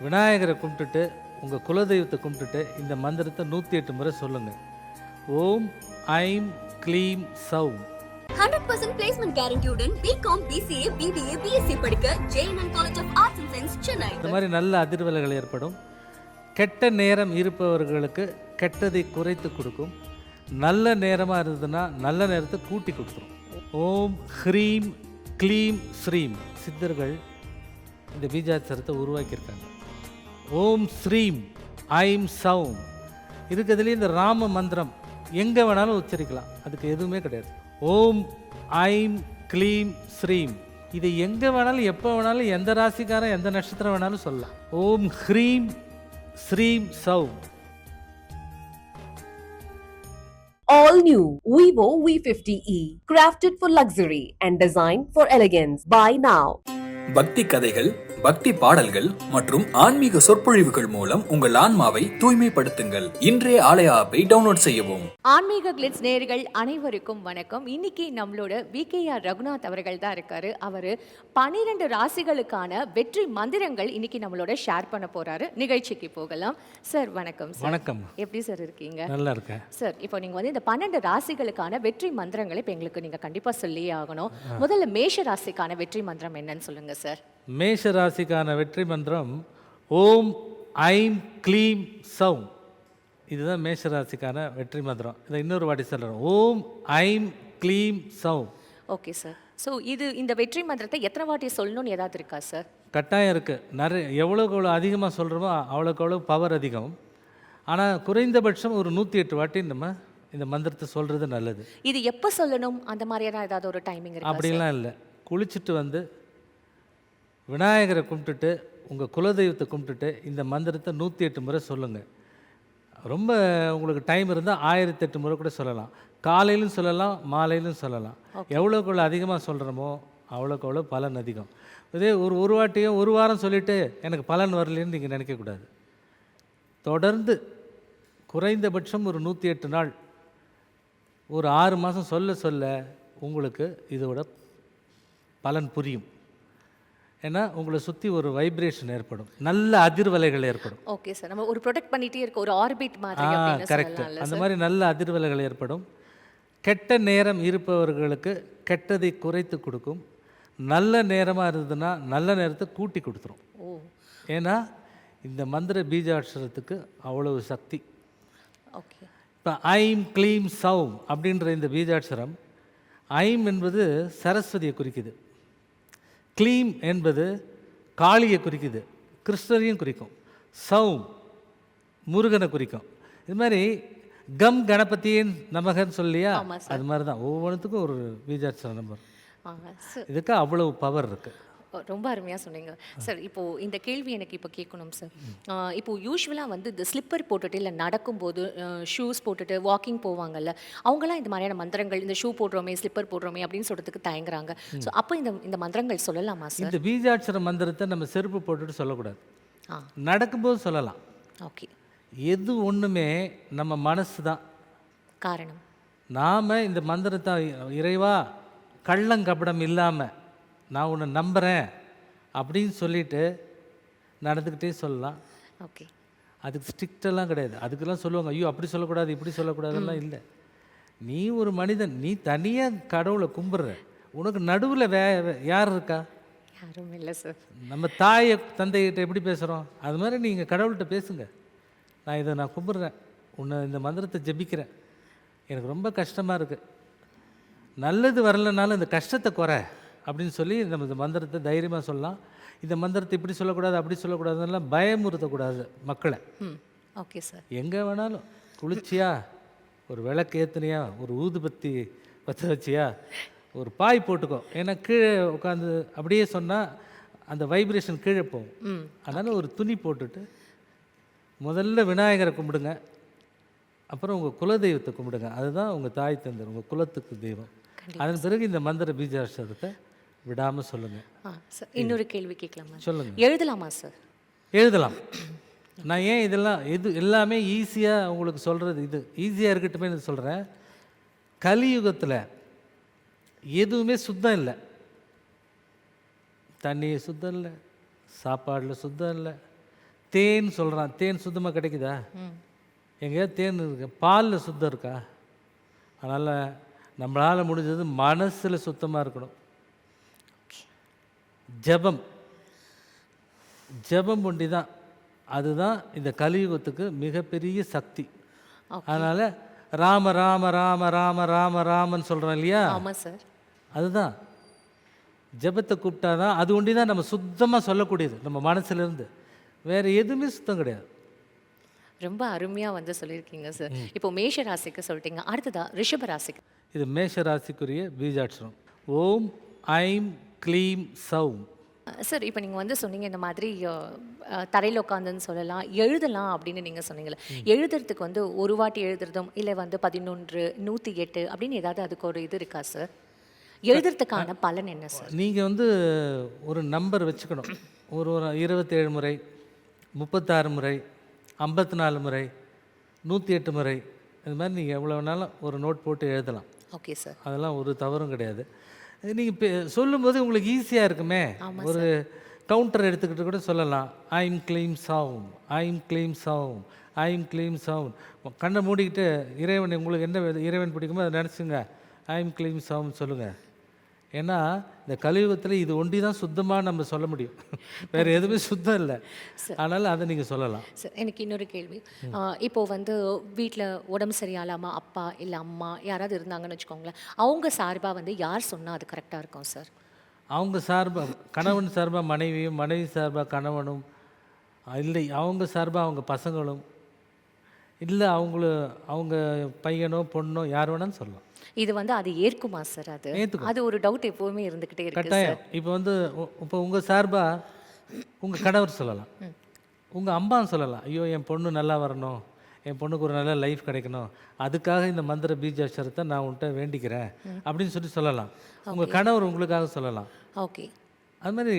விநாயகரை கும்பிட்டுட்டு உங்கள் குலதெய்வத்தை கும்பிட்டுட்டு இந்த மந்திரத்தை நூற்றி எட்டு முறை சொல்லுங்கள் ஓம் ஐம் க்ளீம் சௌம். Hundred percent placement கேரண்டியுடன் B Com B C A B B A B Sc படிக்க J N N college of arts and science Chennai இந்த மாதிரி நல்ல அதிர்வலைகள் ஏற்படும். கெட்ட நேரம் இருப்பவர்களுக்கு கெட்டதை குறைத்து கொடுக்கும். நல்ல நேரமாக இருந்ததுன்னா நல்ல நேரத்தை கூட்டி கொடுத்துரும். ஓம் ஹ்ரீம் க்ளீம் ஸ்ரீம். சித்தர்கள் இந்த பீஜாட்சரத்தை உருவாக்கியிருக்காங்க. ஓம் ஸ்ரீம் ஐம் சௌம். இருக்கிறதுலேயே இந்த ராம மந்திரம் எங்கே வேணாலும் உச்சரிக்கலாம். அதுக்கு எதுவுமே கிடையாது. ஓம் ஐம் க்ளீம் ஸ்ரீம். இதை எங்கே வேணாலும் எப்போ வேணாலும் எந்த ராசிக்காரன் எந்த நட்சத்திரம் வேணாலும் சொல்லலாம். ஓம் ஹ்ரீம் ஸ்ரீம் சௌம். All new Vivo V50e, crafted for luxury and designed for elegance. Buy now. பக்தி கதைகள் பக்தி பாடல்கள் மற்றும் ஆன்மீக சொற்பொழிவுகள் மூலம் உங்கள் ஆன்மாவை தூய்மைப்படுத்துங்கள். இன்றைய ஆலய ஆப்பை டவுன்லோட் செய்யவும். ஆன்மீக கிளிட்ஸ் நேயர்கள் அனைவருக்கும் வணக்கம். இன்னைக்கு நம்மளோட விகேஆர் ரகுநாத் அவர்கள் தான் இருக்காரு. அவர் பன்னிரெண்டு ராசிகளுக்கான வெற்றி மந்திரங்கள் இன்னைக்கு நம்மளோட ஷேர் பண்ண போறாரு. நிகழ்ச்சிக்கு போகலாம். சார் வணக்கம் சார் வணக்கம். எப்படி சார் இருக்கீங்க? நல்லா இருக்கேன். சார் இப்போ நீங்க வந்து இந்த பன்னெண்டு ராசிகளுக்கான வெற்றி மந்திரங்களை இப்போ எங்களுக்கு நீங்க கண்டிப்பா சொல்லியே ஆகணும். முதல்ல மேஷ ராசிக்கான வெற்றி மந்திரம் என்னன்னு சொல்லுங்க சார் மேஷ ராசிக்கான வெற்றி மந்திரம் ஓம் ஐம் க்ளீம் சௌம். இதுதான் மேஷ ராசிக்கான வெற்றி மந்திரம். இதை இன்னொரு வாட்டி சொல்கிறேன் ஓம் ஐம் க்ளீம் சௌம். ஓகே சார் ஸோ இது இந்த வெற்றி மந்திரத்தை எத்தனை வாட்டி சொல்லணும்னு ஏதாவது இருக்கா சார் கட்டாயம் இருக்குது நிறைய எவ்வளோக்கு எவ்வளோ அதிகமாக சொல்கிறோமோ அவ்வளோக்கு அவ்வளோ பவர் அதிகம். ஆனால் குறைந்தபட்சம் ஒரு நூற்றி எட்டு வாட்டி நம்ம இந்த மந்திரத்தை சொல்கிறது நல்லது. இது எப்போ சொல்லணும்? அந்த மாதிரியான ஏதாவது ஒரு டைமிங் அப்படிலாம் இல்லை. குளிச்சுட்டு வந்து விநாயகரை கும்பிட்டுட்டு உங்கள் குலதெய்வத்தை கும்பிட்டுட்டு இந்த மந்திரத்தை நூற்றி எட்டு முறை சொல்லுங்கள் ரொம்ப உங்களுக்கு டைம் இருந்தால் ஆயிரத்தி எட்டு முறை கூட சொல்லலாம். காலையிலும் சொல்லலாம் மாலையிலும் சொல்லலாம். எவ்வளோக்கு எவ்வளோ அதிகமாக சொல்கிறோமோ அவ்வளோக்கு அவ்வளோ பலன் அதிகம். இதே ஒரு ஒரு வாட்டியோ ஒரு வாரம் சொல்லிவிட்டு எனக்கு பலன் வரலன்னு நீங்கள் நினைக்கக்கூடாது தொடர்ந்து குறைந்தபட்சம் ஒரு நூற்றி எட்டு நாள் ஒரு ஆறு மாதம் சொல்ல சொல்ல உங்களுக்கு இதோட பலன் புரியும். ஏன்னா உங்களை சுற்றி ஒரு வைப்ரேஷன் ஏற்படும். நல்ல அதிர்வலைகள் ஏற்படும். ஓகே சார் நம்ம ஒரு ப்ரொடெக்ட் பண்ணிட்டே இருக்க ஒரு ஆர்பிட் மாதிரி கரெக்ட் அந்த மாதிரி நல்ல அதிர்வலைகள் ஏற்படும். கெட்ட நேரம் இருப்பவர்களுக்கு கெட்டதை குறைத்து கொடுக்கும். நல்ல நேரமாக இருந்ததுன்னா நல்ல நேரத்தை கூட்டி கொடுத்துரும். ஓ. ஏன்னா இந்த மந்திர பீஜாட்சரத்துக்கு அவ்வளவு சக்தி. ஓகே இப்போ ஐம் க்ளீம் சௌம் அப்படின்ற இந்த பீஜாட்சரம் ஐம் என்பது சரஸ்வதியை குறிக்குது. க்ளீம் என்பது காளியை குறிக்குது கிருஷ்ணரையும் குறிக்கும் சௌம் முருகனை குறிக்கும். இது மாதிரி கம் கணபதியின் நமகன்னு சொல்லியா? அது மாதிரி தான் ஒவ்வொன்றுத்துக்கும் ஒரு பீஜாட்சரம் நம்பர் இதுக்கு அவ்வளவு பவர் இருக்குது ரொம்ப அருமையாக சொன்னீங்க. சார் இப்போ இந்த கேள்வி எனக்கு இப்போ கேட்கணும் சார். ஆஹ் இப்போ யூஸ்வலாக வந்து இந்த ஸ்லிப்பர் போட்டுட்டு இல்லை நடக்கும்போது ஷூஸ் போட்டுட்டு வாக்கிங் போவாங்கல்ல அவங்களாம் இந்த மாதிரியான மந்திரங்கள் இந்த ஷூ போடுறோமே ஸ்லிப்பர் போடுறோமே அப்படின்னு சொல்கிறதுக்கு தயங்குறாங்க. ஸோ அப்போ இந்த இந்த மந்திரங்கள் சொல்லலாமா சார்? இந்த பீஜாட்சர மந்திரத்தை நம்ம செருப்பு போட்டுட்டு சொல்லக்கூடாது. ஆ. நடக்கும்போது சொல்லலாம். ஓகே. எது ஒன்றுமே நம்ம மனசு தான் காரணம். நாம் இந்த மந்திரத்தை இறைவா கள்ளங்கபடம் இல்லாமல் நான் உன்னை நம்புகிறேன் அப்படின்னு சொல்லிட்டு நடந்துக்கிட்டே சொல்லலாம். ஓகே அதுக்கு ஸ்ட்ரிக்டெல்லாம் கிடையாது. அதுக்கெல்லாம் சொல்லுவாங்க ஐயோ அப்படி சொல்லக்கூடாது இப்படி சொல்லக்கூடாதுலாம் இல்லை. நீ ஒரு மனிதன் நீ தனியாக கடவுளை கும்பிட்ற. உனக்கு நடுவில் வே யார் இருக்கா? யாரும் இல்லை சார் நம்ம தாயை தந்தைகிட்ட எப்படி பேசுகிறோம் அது மாதிரி நீங்கள் கடவுள்கிட்ட பேசுங்க. நான் இதை நான் கும்பிட்றேன். உன்னை இந்த மந்திரத்தை ஜெபிக்கிறேன். எனக்கு ரொம்ப கஷ்டமாக இருக்குது நல்லது வரலனாலும் இந்த கஷ்டத்தை குறை. அப்படின்னு சொல்லி நம்ம இந்த மந்திரத்தை தைரியமாக சொல்லலாம். இந்த மந்திரத்தை இப்படி சொல்லக்கூடாது அப்படி சொல்லக்கூடாதுன்னெல்லாம் பயமுறுத்தக்கூடாது மக்களை. Okay sir. எங்கே வேணாலும் குளிர்ச்சியா ஒரு விளக்கு ஏற்றுனியா ஒரு ஊதுபத்தி பற்ற வச்சியா ஒரு பாய் போட்டுக்கோ. ஏன்னா கீழே உட்காந்து அப்படியே சொன்னால் அந்த வைப்ரேஷன் கீழே போகும். அதனால் ஒரு துணி போட்டுட்டு முதல்ல விநாயகரை கும்பிடுங்க. அப்புறம் உங்கள் குலதெய்வத்தை கும்பிடுங்க. அதுதான் உங்கள் தாய் தந்தர் உங்கள் குலத்துக்கு தெய்வம். அதன் பிறகு இந்த மந்திர பீஜாட்சரத்தை விடாமல் சொல்லுங்கள் ஆ சார் இன்னொரு கேள்வி கேட்கலாமா? சொல்லுங்கள் எழுதலாமா சார்? எழுதலாம். நான் ஏன் இதெல்லாம் இது எல்லாமே ஈஸியாக உங்களுக்கு சொல்கிறது இது. ஈஸியாக இருக்கட்டுமே சொல்கிறேன் கலியுகத்தில் எதுவுமே சுத்தம் இல்லை. தண்ணி சுத்தம் இல்லை. சாப்பாடில் சுத்தம் இல்லை. தேன் சொல்கிறான் தேன் சுத்தமாக கிடைக்குதா? எங்கேயாவது தேன் இருக்கு. பாலில் சுத்தம் இருக்கா? அதனால் நம்மளால் முடிஞ்சது மனசில் சுத்தமாக இருக்கணும். ஜெபம். ஜெபம் ஒண்டி தான் அதுதான் இந்த கலியுகத்துக்கு மிகப்பெரிய சக்தி. அதனால் ராம ராம ராம ராம ராம ராமன் சொல்கிறோம் இல்லையா? ஆமாம் சார். அதுதான். ஜெபத்தை கூப்பிட்டா தான் அது ஒண்டி தான் நம்ம சுத்தமாக சொல்லக்கூடியது நம்ம மனசுலேருந்து. வேறு எதுவுமே சுத்தம் கிடையாது. ரொம்ப அருமையாக வந்து சொல்லியிருக்கீங்க சார். இப்போ மேஷ ராசிக்கு சொல்லிட்டீங்க அடுத்ததா ரிஷப ராசிக்கு இது மேஷ ராசிக்குரிய பீஜாட்சரம். ஓம் ஐம் க்ளீம் சௌம் சார் இப்போ நீங்கள் வந்து சொன்னீங்க இந்த மாதிரி தரையில் உட்காந்துன்னு சொல்லலாம் எழுதலாம் அப்படின்னு நீங்கள் சொன்னீங்கல்ல. எழுதுறதுக்கு வந்து ஒரு வாட்டி எழுதுறதும் இல்லை வந்து பதினொன்று நூற்றி எட்டு அப்படின்னு ஏதாவது அதுக்கு ஒரு இது இருக்கா சார்? எழுதுறதுக்கான பலன் என்ன சார்? நீங்கள் வந்து ஒரு நம்பர் வச்சுக்கணும். ஒரு ஒரு இருபத்தேழு முறை முப்பத்தாறு முறை ஐம்பத்தி நாலு முறை நூற்றி எட்டு முறை இது மாதிரி நீங்கள் எவ்வளோ வேணாலும் ஒரு நோட் போட்டு எழுதலாம். Okay sir. அதெல்லாம் ஒரு தவறும் கிடையாது. நீங்கள் சொல்லும்போது உங்களுக்கு ஈஸியாக இருக்குமே. ஒரு கவுண்டர் எடுத்துக்கிட்டு கூட சொல்லலாம். ஐம் க்ளீம் சவுண்ட் ஐம் க்ளீம் சவுண்ட் ஐம் க்ளீம் சவுண்ட் கண்ணை மூடிக்கிட்டு இறைவன் உங்களுக்கு என்ன இறைவன் பிடிக்குமோ அதை நினச்சிங்க. ஐம் க்ளீம் சவுண்ட் சொல்லுங்கள் ஏன்னா இந்த கலியுகத்தில் இது ஒண்டி தான் சுத்தமாக நம்ம சொல்ல முடியும். வேறு எதுவுமே சுத்தம் இல்லை. அதனால் அதை நீங்கள் சொல்லலாம். சார் எனக்கு இன்னொரு கேள்வி. இப்போ வந்து வீட்டில் உடம்பு சரியில்லாமல் அப்பா இல்லை அம்மா யாராவது இருந்தாங்கன்னு வச்சுக்கோங்களேன் அவங்க சார்பாக வந்து யார் சொன்னால் அது கரெக்டாக இருக்கும் சார் அவங்க சார்பாக கணவன் சார்பாக மனைவியும் மனைவி சார்பாக கணவனும் இல்லை அவங்க சார்பாக அவங்க பசங்களும் இல்லை அவங்கள அவங்க பையனோ பொண்ணோ யார் வேணாலும் சொல்லலாம். இது வந்து அது ஏற்குமா சார் அது. அது ஒரு டவுட் எப்பவுமே இருந்துக்கிட்டே இருக்கு கட்டாயம். இப்போ வந்து இப்போ உங்கள் சார்பாக உங்கள் கணவர் சொல்லலாம். உங்கள் அம்மா சொல்லலாம். ஐயோ என் பொண்ணு நல்லா வரணும். என் பொண்ணுக்கு ஒரு நல்ல லைஃப் கிடைக்கணும். அதுக்காக இந்த மந்திர பீஜாட்சரத்தை நான் உன்கிட்ட வேண்டிக்கிறேன். அப்படின்னு சொல்லி சொல்லலாம். உங்கள் கணவர் உங்களுக்காக சொல்லலாம். ஓகே. அது மாதிரி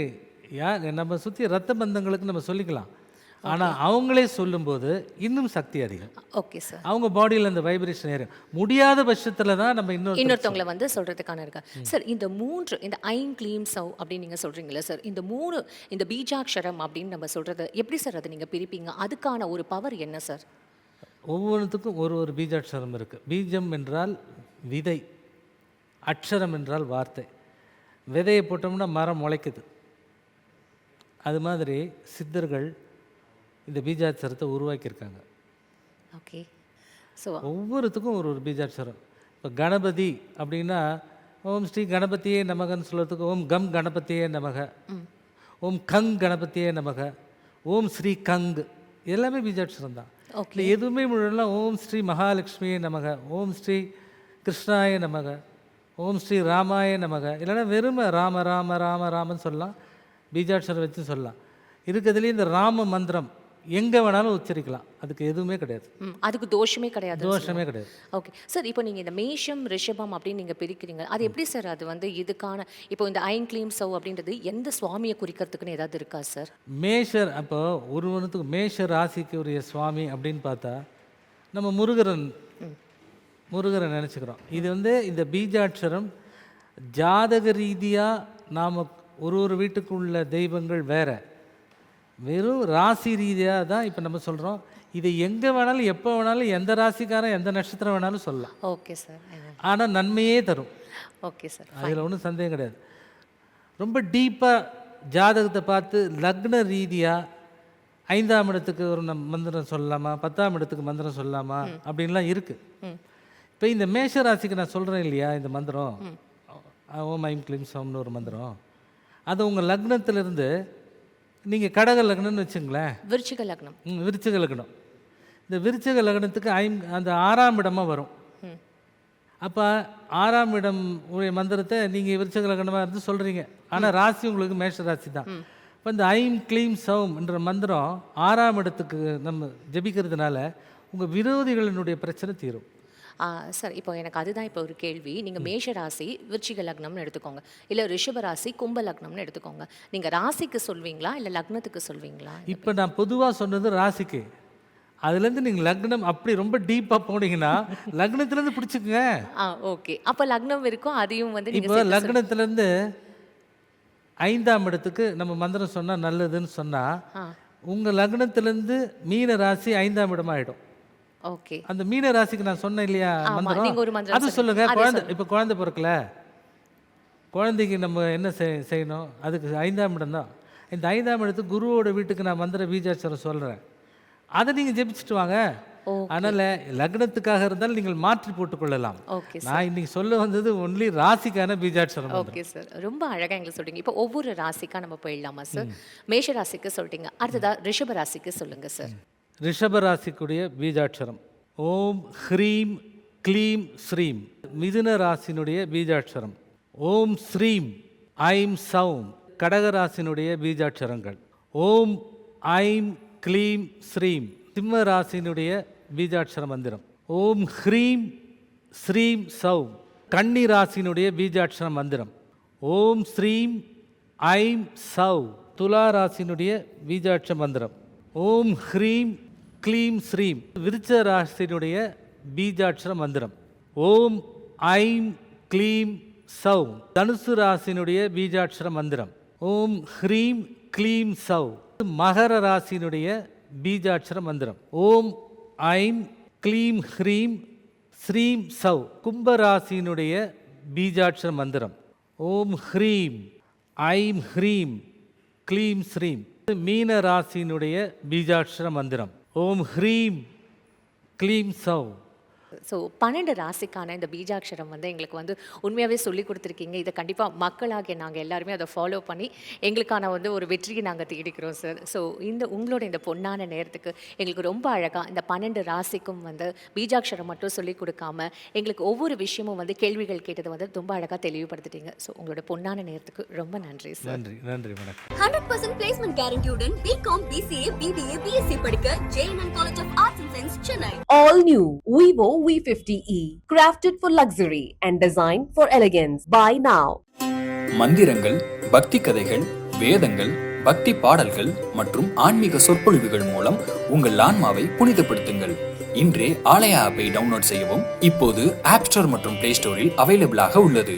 யார் நம்ம சுற்றி ரத்த பந்தங்களுக்கு நம்ம சொல்லிக்கலாம். ஆனால் அவங்களே சொல்லும்போது இன்னும் சக்தி அதிகம். ஓகே சார் அவங்க பாடியில் அந்த வைப்ரேஷன் ஏறும். முடியாத பட்சத்தில் தான் நம்ம இன்னொரு இன்னொருத்தவங்களை வந்து சொல்றதுக்கான இருக்கா? சார் இந்த மூன்று இந்த ஐம் க்ளீம் சவ் அப்படின்னு நீங்க சொல்றீங்களா சார் இந்த மூணு இந்த பீஜாட்சரம் அப்படின்னு நம்ம சொல்றது எப்படி சார் அதை நீங்க பிரிப்பீங்க? அதுக்கான ஒரு பவர் என்ன சார் ஒவ்வொன்றுத்துக்கும் ஒரு ஒரு பீஜாட்சரம் இருக்குது பீஜம் என்றால் விதை அக்ஷரம் என்றால் வார்த்தை. விதையை போட்டோம்னா மரம் முளைக்குது. அது மாதிரி சித்தர்கள் இந்த பீஜாட்சரத்தை உருவாக்கியிருக்காங்க. ஓகே ஸோ ஒவ்வொருத்துக்கும் ஒரு ஒரு பீஜாட்சரம். இப்போ கணபதி அப்படின்னா ஓம் ஸ்ரீ கணபதியே நமகன்னு சொல்கிறதுக்கு ஓம் கம் கணபதியே நமக. ஓம் கங் கணபதியே நமக. ஓம் ஸ்ரீ கங் எல்லாமே பீஜாட்சரம் தான். ஓகே இல்லை எதுவுமே முழுலாம் ஓம் ஸ்ரீ மகாலட்சுமியே நமக. ஓம் ஸ்ரீ கிருஷ்ணாய நமக. ஓம் ஸ்ரீ ராமாய நமக. இல்லைன்னா வெறுமை ராம ராம ராம ராமன்னு சொல்லலாம். பீஜாட்சரம் வச்சு சொல்லலாம். இருக்கிறதுலேயே இந்த ராம மந்திரம். எங்கே வேணாலும் உச்சரிக்கலாம். அதுக்கு எதுவுமே கிடையாது. அதுக்கு தோஷமே கிடையாது தோஷமே கிடையாது. ஓகே. சார் இப்போ நீங்கள் இந்த மேஷம் ரிஷபம் அப்படின்னு நீங்கள் பிரிக்கிறீங்க. அது எப்படி சார்? அது வந்து இதுக்கான இப்போ இந்த ஐன் க்ளீம் சவ் அப்படின்றது எந்த சுவாமியை குறிக்கிறதுக்குன்னு ஏதாவது இருக்கா சார்? மேஷர் அப்போ ஒருவனுக்கு மேஷ ராசிக்கு உரிய சுவாமி அப்படின்னு பார்த்தா நம்ம முருகரன் முருகரை நினச்சிக்கிறோம். இது வந்து இந்த பீஜாட்சரம் ஜாதக ரீதியாக நாம் ஒரு ஒரு வீட்டுக்குள்ள தெய்வங்கள் வேற. வெறும் ராசி ரீதியாக தான் இப்போ நம்ம சொல்கிறோம் இதை எங்கே வேணாலும் எப்போ வேணாலும் எந்த ராசிக்காரன் எந்த நட்சத்திரம் வேணாலும் சொல்லலாம். ஓகே சார் ஆனால் நன்மையே தரும். ஓகே சார் அதில் ஒன்றும் சந்தேகம் கிடையாது. ரொம்ப டீப்பாக ஜாதகத்தை பார்த்து லக்ன ரீதியாக ஐந்தாம் இடத்துக்கு ஒரு நம் மந்திரம் சொல்லலாமா? பத்தாம் இடத்துக்கு மந்திரம் சொல்லலாமா? அப்படின்லாம் இருக்குது இப்போ இந்த மேஷ ராசிக்கு நான் சொல்கிறேன் இல்லையா இந்த மந்திரம்? ஓம் ஐம் கிளீம் சோம்னு ஒரு மந்திரம். அது உங்கள் லக்னத்திலிருந்து நீங்கள் கடக லக்னம்னு வச்சுங்களேன். விருச்சிக லக்னம். ம், விருச்சிக லக்னம். இந்த விருச்சிக லக்னத்துக்கு ஐம் அந்த ஆறாம் இடமா வரும். அப்போ ஆறாம் இடம் உடைய மந்திரத்தை நீங்கள் விருச்சக லக்னமாக இருந்து சொல்கிறீங்க ஆனால் ராசி உங்களுக்கு மேஷ ராசி தான் இப்போ இந்த ஐம் க்ளீம் சௌம் என்ற மந்திரம் ஆறாம் இடத்துக்கு நம்ம ஜெபிக்கிறதுனால உங்கள் விரோதிகளினுடைய பிரச்சனை தீரும். சார் இப்போ எனக்கு அதுதான் இப்போ ஒரு கேள்வி. நீங்கள் மேஷ ராசி விருச்சிக லக்னம்னு எடுத்துக்கோங்க. இல்லை ரிஷப ராசி கும்ப லக்னம்னு எடுத்துக்கோங்க. நீங்கள் ராசிக்கு சொல்வீங்களா இல்லை லக்னத்துக்கு சொல்வீங்களா? இப்போ நான் பொதுவாக சொன்னது ராசிக்கு. அதுலேருந்து நீங்கள் லக்னம் அப்படி ரொம்ப டீப்பாக போனீங்கன்னா லக்னத்துலேருந்து பிடிச்சிக்கங்க. ஆ ஓகே. அப்போ லக்னம் இருக்கும் அதையும் வந்து இப்போ லக்னத்துலேருந்து ஐந்தாம் இடத்துக்கு நம்ம மந்திரம் சொன்னால் நல்லதுன்னு சொன்னால் உங்கள் லக்னத்திலேருந்து மீன ராசி ஐந்தாம் இடம் ஆகிடும் ஓகே அந்த மீன ராசிக்கு நான் சொன்னேன் இல்லையா? மந்திரம் அது. சொல்லுங்க. குழந்தை. இப்போ குழந்தை பிறக்கல. குழந்தைக்கு நம்ம என்ன செய்- செய்யணும்? அதுக்கு ஐந்தாம் இடம் தான். இந்த ஐந்தாம் இடத்துக்கு குருவோட வீட்டுக்கு நான் மந்திர பீஜாட்சரம் சொல்கிறேன் அதை நீங்கள் ஜெபிச்சுட்டு வாங்க. அதனால் லக்னத்துக்காக இருந்தாலும் நீங்கள் மாற்றி போட்டுக்கொள்ளலாம். ஓகே நான் இன்னைக்கு சொல்ல வந்தது ஒன்லி ராசிக்கான பீஜாட்சரம். ஓகே சார் ரொம்ப அழகாக எங்களுக்கு சொல்றீங்க. இப்போ ஒவ்வொரு ராசிக்கா நம்ம போயிடலாமா சார் மேஷ ராசிக்கு சொல்லிட்டீங்க அடுத்ததா ரிஷப ராசிக்கு சொல்லுங்க சார் ரிஷபராசிக்குடைய பீஜாட்சரம். ஓம் ஹ்ரீம் க்ளீம் ஸ்ரீம். மிதுன ராசினுடைய பீஜாட்சரம். ஓம் ஸ்ரீம் ஐம் சௌம். கடகராசினுடைய பீஜாட்சரங்கள். ஓம் ஐம் க்ளீம் ஸ்ரீம். சிம்ம ராசினுடைய பீஜாட்சர மந்திரம். ஓம் ஹ்ரீம் ஸ்ரீம் சௌம். கன்னி ராசினுடைய பீஜாட்சர மந்திரம். ஓம் ஸ்ரீம் ஐம் சௌ துலா ராசினுடைய பீஜாட்ச மந்திரம். ஓம் ஹ்ரீம் க்ளீம் ஸ்ரீம். விருச்ச ராசினுடைய பீஜாட்சர மந்திரம். ஓம் ஐம் க்ளீம் சௌ. தனுசு ராசினுடைய பீஜாட்சர மந்திரம். ஓம் ஹ்ரீம் க்ளீம் சௌ. மகர ராசினுடைய பீஜாட்சர மந்திரம். ஓம் ஐம் க்ளீம் ஹ்ரீம் ஸ்ரீம் சௌ. கும்பராசினுடைய பீஜாட்சர மந்திரம். ஓம் ஹ்ரீம் ஐம் ஹ்ரீம் க்ளீம் ஸ்ரீம். மீன ராசியினுடைய பீஜாட்சர மந்திரம். ஓம் ஹ்ரீம் க்ளீம் சௌ ஸோ பன்னெண்டு ராசிக்கான இந்த பீஜாட்சரம் வந்து எங்களுக்கு வந்து உண்மையாகவே சொல்லி கொடுத்துருக்கீங்க. இதை கண்டிப்பாக மக்களாகிய நாங்கள் எல்லாருமே அதை ஃபாலோ பண்ணி எங்களுக்கான வந்து ஒரு வெற்றியை நாங்கள் தேடிக்கிறோம் சார் ஸோ இந்த உங்களோட இந்த பொன்னான நேரத்துக்கு எங்களுக்கு ரொம்ப அழகாக இந்த பன்னெண்டு ராசிக்கும் வந்து பீஜாட்சரம் மட்டும் சொல்லி கொடுக்காம எங்களுக்கு ஒவ்வொரு விஷயமும் வந்து கேள்விகள் கேட்டதை வந்து ரொம்ப அழகாக தெளிவுபடுத்திட்டீங்க. ஸோ உங்களோட பொன்னான நேரத்துக்கு ரொம்ப நன்றி சார் நன்றி நன்றி வணக்கம். ஹண்ட்ரட் பர்சன்ட் பிளேஸ்மெண்ட் கேரண்டியுடன் பிகாம் பிசிஏ பிபிஏ பிஎஸ்சி படிக்க JNN college of arts and science Chennai All new Vivo V50e, crafted for luxury and designed for elegance. Buy now. மந்திரங்கள் பக்தி கதைகள் வேதங்கள் பக்தி பாடல்கள் மற்றும் ஆன்மீக சொற்பொழிவுகள் மூலம் உங்கள் ஆன்மாவை புனிதப்படுத்துங்கள் இன்றே ஆலயா ஆப்பை டவுன்லோட் செய்யவும் இப்போது ஆப் ஸ்டோர் மற்றும் பிளே ஸ்டோரில் அவைலபிளாக உள்ளது